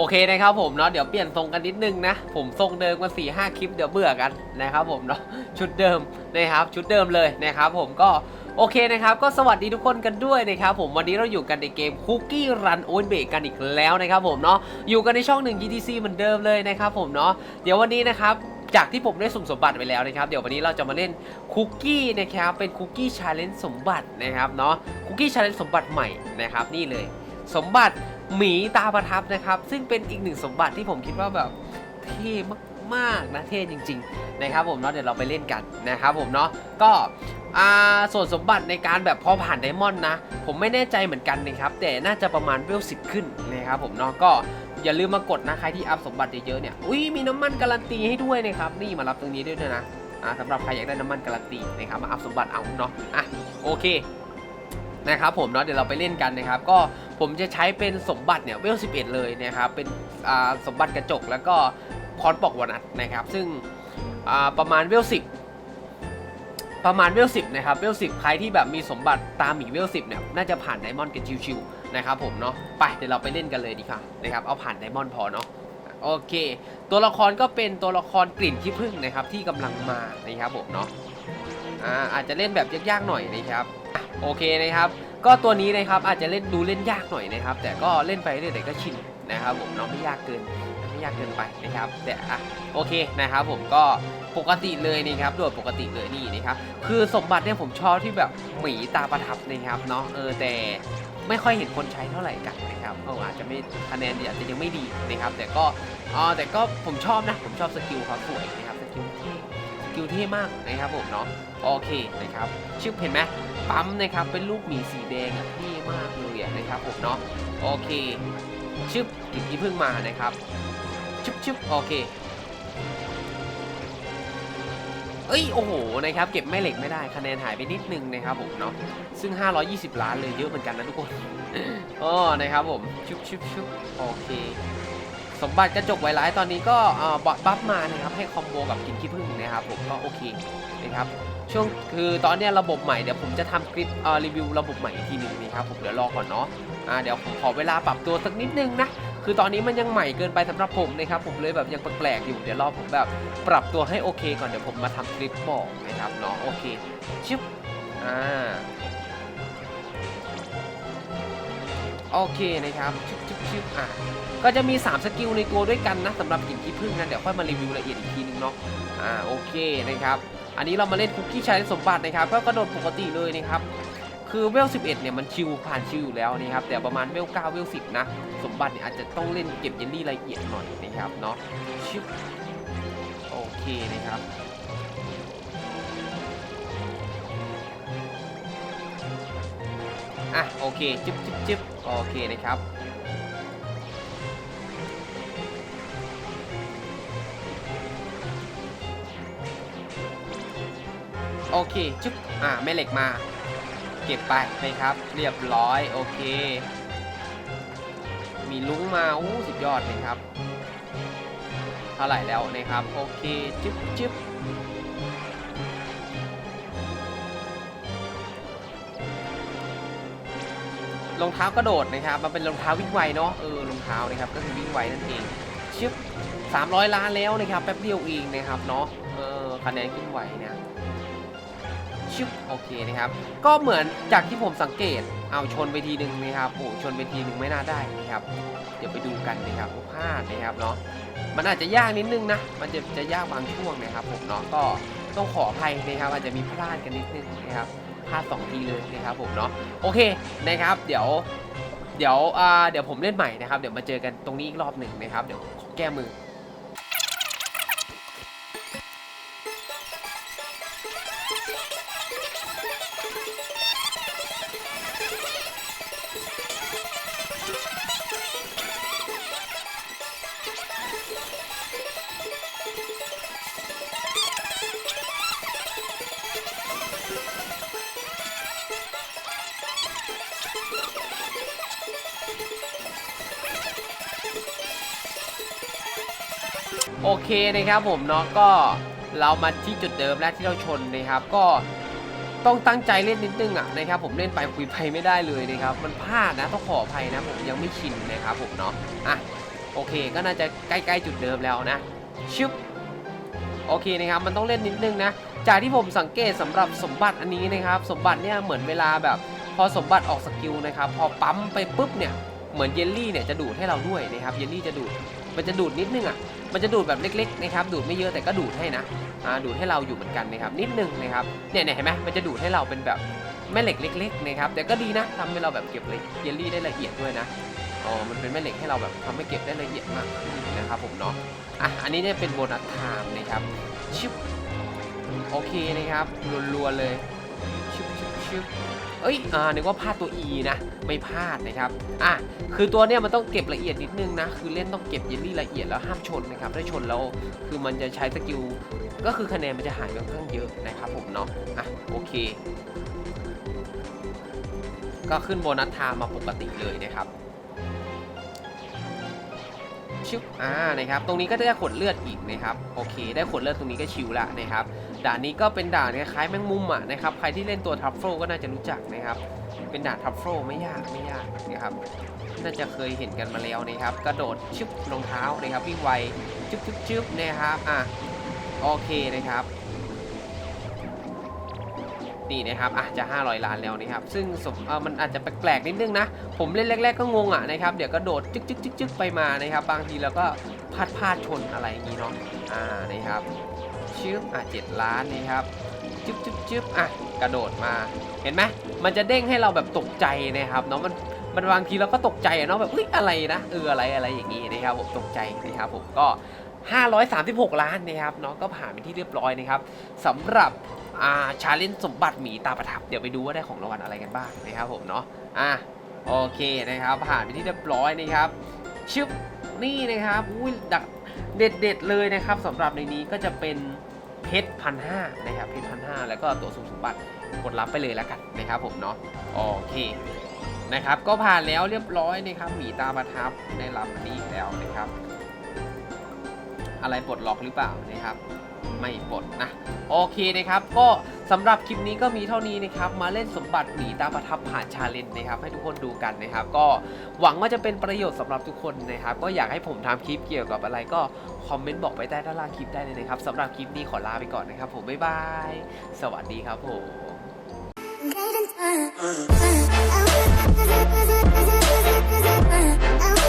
โอเคนะครับผมเนาะเดี๋ยวเปลี่ยนทรงกันนิดนึงนะ ผมทรงเดิมมา4 5คลิปเดี๋ยวเบื่อกันนะครับผมเนาะชุดเดิมนะครับชุดเดิมเลยนะครับผมก็โอเคนะครับก็สวัสดีทุกคนกันด้วยนะครับผมวันนี้เราอยู่กันในเกม Cookie Run o w n b a k กันอีกแล้วนะครับผมเนาะอยู่กันในช่องหนึ่ง GTC เหมือนเดิมเลยนะครับผมเนาะเดี๋ยววันนี้นะครับจากที่ผมได้สุ่มสมบัติไปแล้วนะครับ เดี๋ยววันนี้เราจะมาเล่นคุกกี้นะครับเป็นคุกกี้ชาเลนจ์สมบัตินะครับเนาะคุกกี้ชาเลนจ์สมบัติใหม่นะครับนี่เลย สมบัติ หมีตาประทับนะครับ ซึ่งเป็นอีกหนึ่งสมบัติที่ผมคิดว่าแบบเท่มากๆนะเท่จริง ๆ นะครับผมเนาะเดี๋ยวเราไปเล่นกันนะครับผมเนาะก็อ่าส่วนสมบัติในการแบบพอผ่านไดมอนด์นะ ผมไม่แน่ใจเหมือนกันนะครับ แต่น่าจะประมาณเวลสิบขึ้นนะครับผมเนาะก็อย่าลืมมากดนะใครที่อัพสมบัติเยอะๆเนี่ยอุ้ยมีน้ำมันการันตีให้ด้วยนะครับนี่มารับตรงนี้ด้วยนะอ่าสำหรับใครอยากได้น้ำมันการันตีนะครับมาอัพสมบัติเอาเนาะอะโอเค นะครับผมเนาะเดี๋ยวเราไปเล่นกันนะครับก็ผมจะใช้เป็นสมบัติเนี่ยเวล11 เลยนะครับเป็นสมบัติกระจกแล้วก็คอนปอกวานัทนะครับ ซึ่งประมาณเวล10ประมาณเวล10นะครับเวล10ใครที่แบบมีสมบัติตามหมีเวล10เนี่ยน่าจะผ่านไดมอนด์กันชิวๆนะครับผมเนาะไปเดี๋ยวเราไปเล่นกันเลยดีค่ะนะครับเอาผ่านไดมอนด์พอเนาะโอเค ตัวละครก็เป็นตัวละครกลิ่นขี้ผึ้งนะครับที่กำลังมานะครับผมเนาะอาอาจจะเล่นแบบยากๆหน่อยนะครับ โอเคนะครับ ก็ตัวนี้นะครับอาจจะเล่นดูเล่นยากหน่อยนะครับ แต่ก็เล่นไปเรื่อยๆก็ชินนะครับผมเนาะไม่ยากเกินไม่ยากเกินไปนะครับ แต่อะโอเคนะครับ ผมก็ปกติเลยนะครับโดยปกติเลยนี่นะครับ คือสมบัติเนี่ยผมชอบที่แบบหมีตาประทับนะครับเนาะเออแต่ไม่ค่อยเห็นคนใช้เท่าไหร่กันนะครับเอออาจจะไม่คะแนนอาจจะยังไม่ดีนะครับ แต่ก็อ๋อแต่ก็ผมชอบนะผมชอบสกิลเขาสวยนะครับ กิลเท่มากนะครับผมเนาะโอเคนะครับชื่อเห็นไหมปั๊มนะครับเป็นลูกหมีสีแดงเท่มากเลยนะครับผมเนาะโอเคชึบกินที่เพิ่งมานะครับชึบชึบโอเคเอ้ยโอ้โหนะครับเก็บแม่เหล็กไม่ได้คะแนนหายไปนิดนึงนะครับผมเนาะซึ่ง 520 ล้านเลยเยอะเหมือนกันนะทุกคนอ๋อนะครับผมชุบชุบชุบโอเค สมบัติกระจกไวร้ายตอนนี้ก็เอ่อบัฟบัฟมานะครับให้คอมโบกับกินขี้ผึ้งนะครับผมก็โอเคนะครับช่วงคือตอนนี้ระบบใหม่เดี๋ยวผมจะทำคลิปเอ่อรีวิวระบบใหม่อีกทีหนึ่งนะครับผมเดี๋ยวรอก่อนเนาะอ่าเดี๋ยวผมขอเวลาปรับตัวสักนิดนึงนะคือตอนนี้มันยังใหม่เกินไปสำหรับผมนะครับผมเลยแบบยังแปลกๆอยู่เดี๋ยวรอผมแบบปรับตัวให้โอเค ก่อนเดี๋ยวผมมาทำคลิปบอกนะครับเนาะโอเคชิบอ่า โอเคนะครับชิบชิบชิบอะก็จะมี 3 สกิลในตัวด้วยกันนะสำหรับกลิ่นขี้ผึ้งนะเดี๋ยวค่อยมารีวิวละเอียดอีกทีนึงเนาะอ่าโอเคนะครับอันนี้เรามาเล่นคุกกี้ชาเลนจ์สมบัตินะครับก็กระโดดปกติเลยนะครับคือเวล11เนี่ยมันชิวผ่านชิวอยู่แล้วนะครับแต่ประมาณเวล9เวล10นะสมบัติเนี่ยอาจจะต้องเล่นเก็บเยลลี่ละเอียดหน่อยนะครับเนาะชิบโอเคนะครับ อะโอเคจิ๊บจิ๊บจิ๊บโอเคนะครับโอเคจุ๊บอ่าแม่เหล็กมา เก็บไปนะครับ เรียบร้อยโอเค มีลุงมาโอ้สุดยอดนะครับเท่าไหร่แล้วนะครับ โอเคจึ๊บจึ๊บ รองเท้ากระโดดนะครับ มันเป็นรองเท้าวิ่งไวเนาะเออรองเท้านะครับก็คือวิ่งไวนั่นเองชึบ300 ล้านแล้วนะครับแป๊บเดียวเองนะครับเนาะเออคะแนนขึ้นไวเนี่ยชึบโอเคนะครับ ก็เหมือนจากที่ผมสังเกตเอาชนไปทีหนึ่งนะครับโอ้ชนไปทีหนึ่งไม่น่าได้นะครับ เดี๋ยวไปดูกันนะครับว่าพลาดนะครับเนาะมันอาจจะยากนิดนึงนะ มันจะจะยากบางช่วงนะครับผมเนาะก็ต้องขออภัยนะครับ อาจจะมีพลาดกันนิดนึงนะครับ พลาดสองทีเลยนะครับผมเนาะโอเคนะครับ เดี๋ยวเดี๋ยวเดี๋ยวผมเล่นใหม่นะครับ เดี๋ยวมาเจอกันตรงนี้อีกรอบหนึ่งนะครับ เดี๋ยวขอแก้มือ โอเคนะครับผมเนาะก็เรามาที่จุดเดิมแล้วที่เราชนนะครับ ก็ต้องตั้งใจเล่นนิดนึงอะนะครับผมเล่นไปคุยไปไม่ได้เลยนะครับ มันพลาดนะต้องขออภัยนะผมยังไม่ชินนะครับผมเนาะอะโอเคก็น่าจะใกล้ๆจุดเดิมแล้วนะชึบโอเคนะครับมันต้องเล่นนิดนึงนะจากที่ผมสังเกตสำหรับสมบัติอันนี้นะครับ สมบัติเนี่ยเหมือนเวลาแบบ พอสมบัติออกสกิลนะครับพอปั๊มไปปุ๊บเนี่ยเหมือนเยลลี่เนี่ยจะดูดให้เราด้วยนะครับเยลลี่จะดูดมันจะดูดนิดนึงอะมันจะดูดแบบเล็กๆนะครับดูดไม่เยอะแต่ก็ดูดให้นะอ่าดูดให้เราอยู่เหมือนกันนะครับนิดนึงนะครับเนี่ยเนี่ยเห็นไหมมันจะดูดให้เราเป็นแบบแม่เหล็กเล็กๆนะครับแต่ก็ดีนะทำให้เราแบบเก็บเลยเยลลี่ได้ละเอียดด้วยนะอ๋อมันเป็นแม่เหล็กให้เราแบบทำให้เก็บได้ละเอียดมากนนะครับผมเนาะอะอันนี้เนี่ยเป็นโบนัสไทม์นะครับชิบโอเคนะครับรัวๆเลยชิบชิบชิบ เอ้ยอ่านึกว่าพลาดตัว E นะ ไม่พลาดนะครับ อะ คือตัวเนี้ยมันต้องเก็บละเอียดนิดนึงนะ คือเล่นต้องเก็บเยลลี่ละเอียดแล้วห้ามชนนะครับ ถ้าชนแล้วคือมันจะใช้สกิล ก็คือคะแนนมันจะหายไปค่อนข้างเยอะนะครับผมเนาะ อะ โอเค ก็ขึ้นโบนัสทม์มาปกติเลยนะครับชิบอ่า นะครับ ตรงนี้ก็ได้ขวดเลือดอีกนะครับ โอเค ได้ขวดเลือดตรงนี้ก็ชิวละนะครับ ด่านนี้ก็เป็นด่านคล้ายๆแมงมุมอะนะครับ ใครที่เล่นตัวทัฟเฟิลก็น่าจะรู้จักนะครับ เป็นด่านทัฟเฟิลไม่ยากไม่ยากนะครับ น่าจะเคยเห็นกันมาแล้วนะครับ กระโดดชึบรองเท้านะครับวิ่งไวชึบชึบชึบนะครับ อะโอเคนะครับนี่นะครับอะจะ 500 ล้านแล้วนะครับ ซึ่งสมเออมันอาจจะแปลกๆนิดนึงนะ ผมเล่นแรก ๆก็งงอะนะครับ เดี๋ยวก็โดดจึ๊กจึ๊กจึ๊กจึ๊กไปมานะครับ บางทีเราก็พลาดพลาดชนอะไรอย่างงี้เนาะ อ่า นะครับ ชึบอะเจ็ดล้านนะครับจึ๊บจึ๊บจึ๊บอะกระโดดมาเห็นไหมมันจะเด้งให้เราแบบตกใจนะครับเนาะมันมันบางทีเราก็ตกใจเนาะแบบเอ้ยอะไรนะเอออะไรอะไรอย่างงี้นะครับผมตกใจนะครับผมก็ 536 ล้านนะครับเนาะก็ผ่านไปที่เรียบร้อยนะครับสำหรับอ่าชาเลนจ์สมบัติหมีตาประทับเดี๋ยวไปดูว่าได้ของรางวัลอะไรกันบ้างนะครับผมเนาะอะโอเคนะครับ ผ่านไปที่เรียบร้อยนะครับชึบนี่นะครับอุ้ยดักเด็ดเด็ดๆเลยนะครับสำหรับในนี้ก็จะเป็น เพชรพันห้านะครับเพชรพันห้าแล้วก็ตัวสุสมบัติกดรับไปเลยแล้วกันนะครับผมเนาะโอเคนะครับก็ผ่านแล้วเรียบร้อยนะครับหมีตาประทับได้รับอันนี้แล้วนะครับ อะไรปลดล็อกหรือเปล่านะครับ ไม่ปลดนะ โอเคนะครับ ก็สำหรับคลิปนี้ก็มีเท่านี้นะครับ มาเล่นสมบัติหนีตาประทับผ่านชาเลนจ์นะครับ ให้ทุกคนดูกันนะครับ ก็หวังว่าจะเป็นประโยชน์สำหรับทุกคนนะครับ ก็อยากให้ผมทำคลิปเกี่ยวกับอะไรก็คอมเมนต์บอกไปใต้ด้านล่างคลิปได้เลยนะครับสำหรับคลิปนี้ขอลาไปก่อนนะครับผมบ๊ายบาย สวัสดีครับผม Uh-huh.